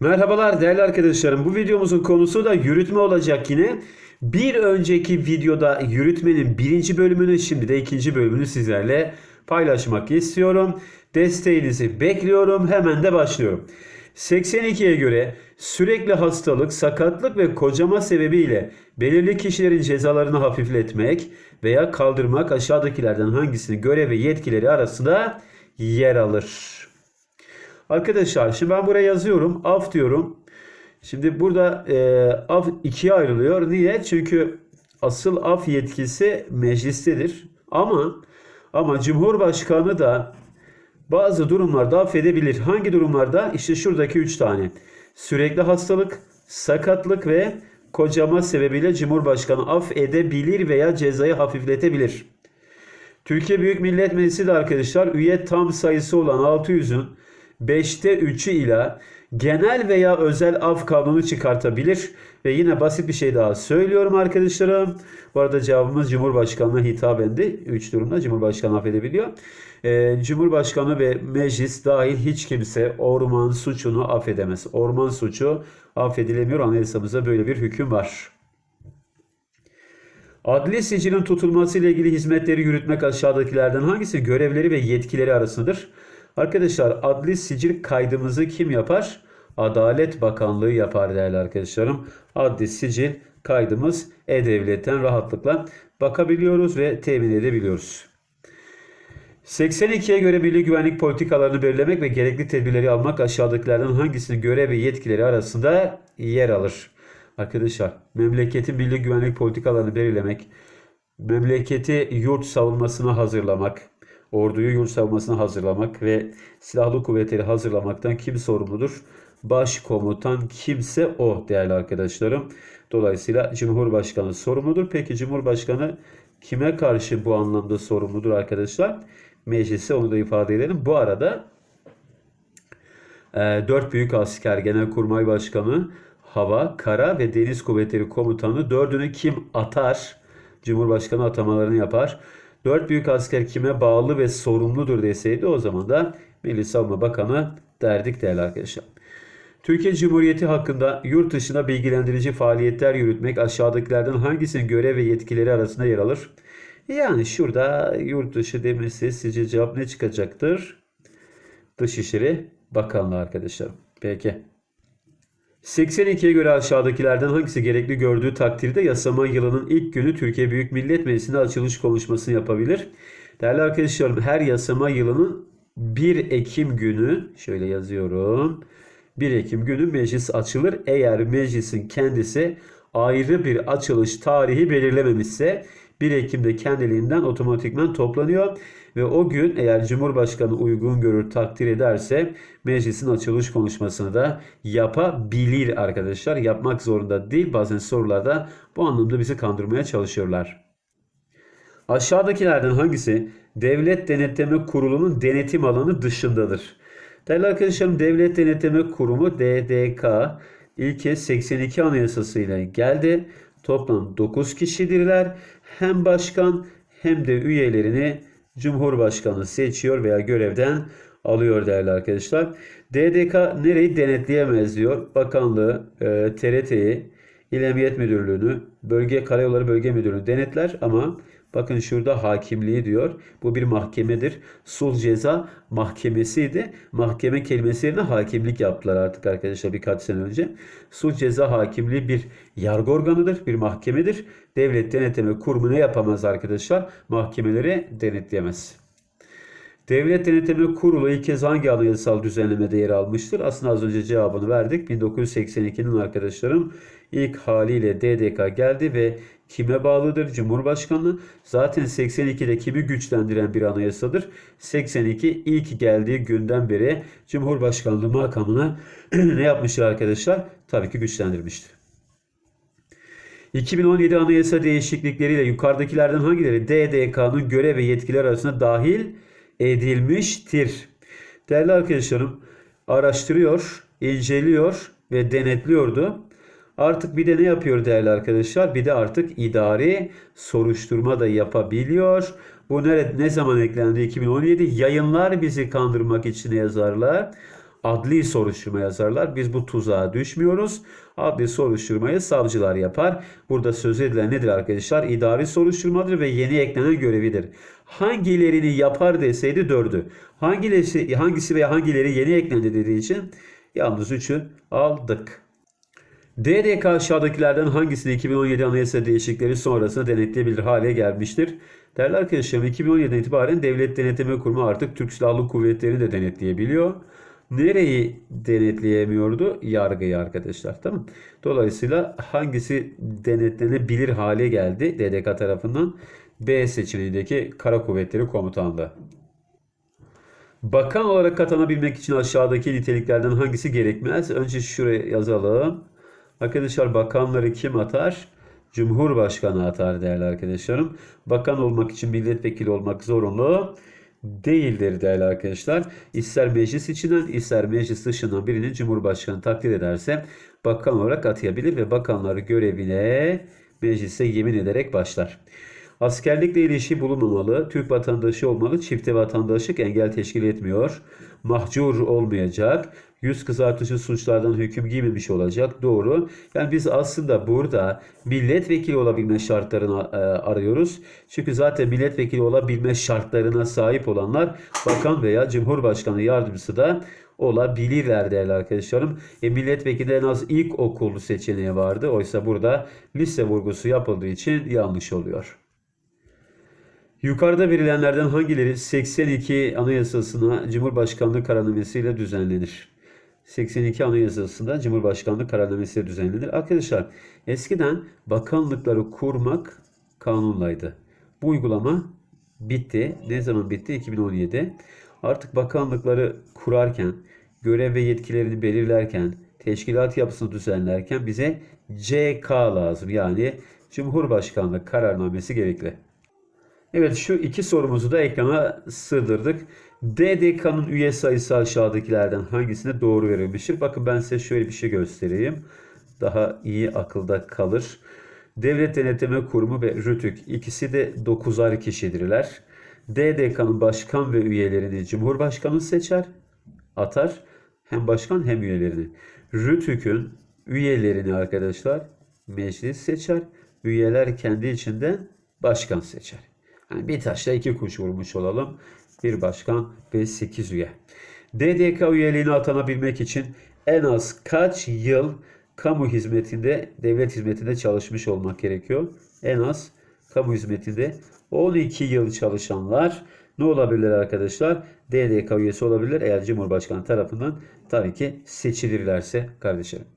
Merhabalar değerli arkadaşlarım. Bu videomuzun konusu da yürütme olacak yine. Bir önceki videoda yürütmenin birinci bölümünü şimdi de ikinci bölümünü sizlerle paylaşmak istiyorum. Desteğinizi bekliyorum. Hemen de başlıyorum. 82'ye göre sürekli hastalık, sakatlık ve kocama sebebiyle belirli kişilerin cezalarını hafifletmek veya kaldırmak aşağıdakilerden hangisinin görev ve yetkileri arasında yer alır? Arkadaşlar şimdi ben buraya yazıyorum. Af diyorum. Şimdi burada e, af ikiye ayrılıyor. Niye? Çünkü asıl af yetkisi meclistedir. Ama ama Cumhurbaşkanı da bazı durumlarda affedebilir. Hangi durumlarda? İşte şuradaki üç tane. Sürekli hastalık, sakatlık ve kocama sebebiyle Cumhurbaşkanı affedebilir veya cezayı hafifletebilir. Türkiye Büyük Millet Meclisi de arkadaşlar üye tam sayısı olan 600'ün 5'te 3'ü ile genel veya özel af kanunu çıkartabilir. Ve yine basit bir şey daha söylüyorum arkadaşlarım. Bu arada cevabımız Cumhurbaşkanı'na hitabendi. 3 durumda Cumhurbaşkanı affedebiliyor. Ee, Cumhurbaşkanı ve meclis dahil hiç kimse orman suçunu affedemez. Orman suçu affedilemiyor. Anayasamızda böyle bir hüküm var. Adli sicilin tutulması ile ilgili hizmetleri yürütmek aşağıdakilerden hangisi görevleri ve yetkileri arasındadır? Arkadaşlar adli sicil kaydımızı kim yapar? Adalet Bakanlığı yapar değerli arkadaşlarım. Adli sicil kaydımız E-Devlet'ten rahatlıkla bakabiliyoruz ve temin edebiliyoruz. 82'ye göre milli güvenlik politikalarını belirlemek ve gerekli tedbirleri almak aşağıdakilerden hangisinin görev ve yetkileri arasında yer alır? Arkadaşlar memleketin milli güvenlik politikalarını belirlemek, memleketi yurt savunmasına hazırlamak, orduyu yurt savunmasına hazırlamak ve silahlı kuvvetleri hazırlamaktan kim sorumludur? Başkomutan kimse o değerli arkadaşlarım. Dolayısıyla Cumhurbaşkanı sorumludur. Peki Cumhurbaşkanı kime karşı bu anlamda sorumludur arkadaşlar? Meclise onu da ifade edelim. Bu arada e, dört büyük asker Genelkurmay Başkanı, Hava, Kara ve Deniz Kuvvetleri Komutanı dördünü kim atar? Cumhurbaşkanı atamalarını yapar. Dört büyük asker kime bağlı ve sorumludur deseydi o zaman da Milli Savunma Bakanı derdik değerli arkadaşlar. Türkiye Cumhuriyeti hakkında yurt dışına bilgilendirici faaliyetler yürütmek aşağıdakilerden hangisinin görev ve yetkileri arasında yer alır? Yani şurada yurt dışı demesi sizce cevap ne çıkacaktır? Dışişleri Bakanlığı arkadaşlar. Peki. 82'ye göre aşağıdakilerden hangisi gerekli gördüğü takdirde yasama yılının ilk günü Türkiye Büyük Millet Meclisi'nde açılış konuşmasını yapabilir. Değerli arkadaşlarım her yasama yılının 1 Ekim günü şöyle yazıyorum. 1 Ekim günü meclis açılır. Eğer meclisin kendisi ayrı bir açılış tarihi belirlememişse 1 Ekim'de kendiliğinden otomatikman toplanıyor ve o gün eğer Cumhurbaşkanı uygun görür takdir ederse meclisin açılış konuşmasını da yapabilir arkadaşlar. Yapmak zorunda değil. Bazen sorularda bu anlamda bizi kandırmaya çalışıyorlar. Aşağıdakilerden hangisi Devlet Denetleme Kurulu'nun denetim alanı dışındadır? Değerli arkadaşlarım Devlet Denetleme Kurumu DDK ilke 82 Anayasası ile geldi. Toplam 9 kişidirler. Hem başkan hem de üyelerini Cumhurbaşkanı seçiyor veya görevden alıyor değerli arkadaşlar. DDK nereyi denetleyemez diyor. Bakanlığı, e, TRT'yi, İl Emniyet Müdürlüğü'nü, Bölge Karayolları Bölge Müdürlüğü'nü denetler ama bakın şurada hakimliği diyor. Bu bir mahkemedir. Sulh ceza mahkemesiydi. Mahkeme kelimesi yerine hakimlik yaptılar artık arkadaşlar birkaç sene önce. Sulh ceza hakimliği bir yargı organıdır, bir mahkemedir. Devlet denetleme kurumu ne yapamaz arkadaşlar? Mahkemeleri denetleyemez. Devlet Denetleme Kurulu ilk kez hangi anayasal düzenlemede yer almıştır? Aslında az önce cevabını verdik. 1982'nin arkadaşlarım ilk haliyle DDK geldi ve kime bağlıdır? Cumhurbaşkanlığı. Zaten 82'de kimi güçlendiren bir anayasadır? 82 ilk geldiği günden beri Cumhurbaşkanlığı makamına ne yapmıştır arkadaşlar? Tabii ki güçlendirmiştir. 2017 anayasa değişiklikleriyle yukarıdakilerden hangileri DDK'nın görev ve yetkiler arasında dahil edilmiştir? Değerli arkadaşlarım araştırıyor, inceliyor ve denetliyordu. Artık bir de ne yapıyor değerli arkadaşlar? Bir de artık idari soruşturma da yapabiliyor. Bu ne, ne zaman eklendi? 2017 yayınlar bizi kandırmak için yazarlar. Adli soruşturma yazarlar. Biz bu tuzağa düşmüyoruz. Adli soruşturmayı savcılar yapar. Burada söz edilen nedir arkadaşlar? İdari soruşturmadır ve yeni eklenen görevidir. Hangilerini yapar deseydi dördü. Hangisi, hangisi veya hangileri yeni eklendi dediği için yalnız üçü aldık. DDK aşağıdakilerden hangisini 2017 anayasa değişiklikleri sonrasında denetleyebilir hale gelmiştir? Değerli arkadaşlarım 2017'den itibaren Devlet Denetleme Kurumu artık Türk Silahlı Kuvvetleri'ni de denetleyebiliyor. Nereyi denetleyemiyordu? Yargıyı arkadaşlar. Tamam. Dolayısıyla hangisi denetlenebilir hale geldi DDK tarafından? B seçeneğindeki Kara Kuvvetleri Komutanlığı. Bakan olarak atanabilmek için aşağıdaki niteliklerden hangisi gerekmez? Önce şuraya yazalım. Arkadaşlar bakanları kim atar? Cumhurbaşkanı atar değerli arkadaşlarım. Bakan olmak için milletvekili olmak zorunlu değildir değerli arkadaşlar. İster meclis içinden ister meclis dışından birinin Cumhurbaşkanı takdir ederse bakan olarak atayabilir ve bakanları görevine meclise yemin ederek başlar. Askerlikle ilişki bulunmamalı, Türk vatandaşı olmalı, çifte vatandaşlık engel teşkil etmiyor. Mahcur olmayacak, yüz kızartıcı suçlardan hüküm giymemiş olacak. Doğru. Yani biz aslında burada milletvekili olabilme şartlarını e, arıyoruz. Çünkü zaten milletvekili olabilme şartlarına sahip olanlar bakan veya cumhurbaşkanı yardımcısı da olabilirler değerli arkadaşlarım. E, milletvekili en az ilk okulu seçeneği vardı. Oysa burada lise vurgusu yapıldığı için yanlış oluyor. Yukarıda verilenlerden hangileri 82 Anayasasına Cumhurbaşkanlığı kararnamesiyle düzenlenir? 82 Anayasasında Cumhurbaşkanlığı kararnamesiyle düzenlenir. Arkadaşlar eskiden bakanlıkları kurmak kanunlaydı. Bu uygulama bitti. Ne zaman bitti? 2017. Artık bakanlıkları kurarken, görev ve yetkilerini belirlerken, teşkilat yapısını düzenlerken bize CK lazım. Yani Cumhurbaşkanlığı kararnamesi gerekli. Evet şu iki sorumuzu da ekrana sığdırdık. DDK'nın üye sayısı aşağıdakilerden hangisine doğru verilmiştir? Bakın ben size şöyle bir şey göstereyim. Daha iyi akılda kalır. Devlet Denetleme Kurumu ve RÜTÜK ikisi de 9'ar kişidirler. DDK'nın başkan ve üyelerini Cumhurbaşkanı seçer, atar. Hem başkan hem üyelerini. RÜTÜK'ün üyelerini arkadaşlar meclis seçer. Üyeler kendi içinden başkan seçer. Yani bir taşla iki kuş vurmuş olalım. Bir başkan ve 8 üye. DDK üyeliğine atanabilmek için en az kaç yıl kamu hizmetinde, devlet hizmetinde çalışmış olmak gerekiyor? En az kamu hizmetinde 12 yıl çalışanlar ne olabilirler arkadaşlar? DDK üyesi olabilir eğer Cumhurbaşkanı tarafından tabii ki seçilirlerse kardeşlerim.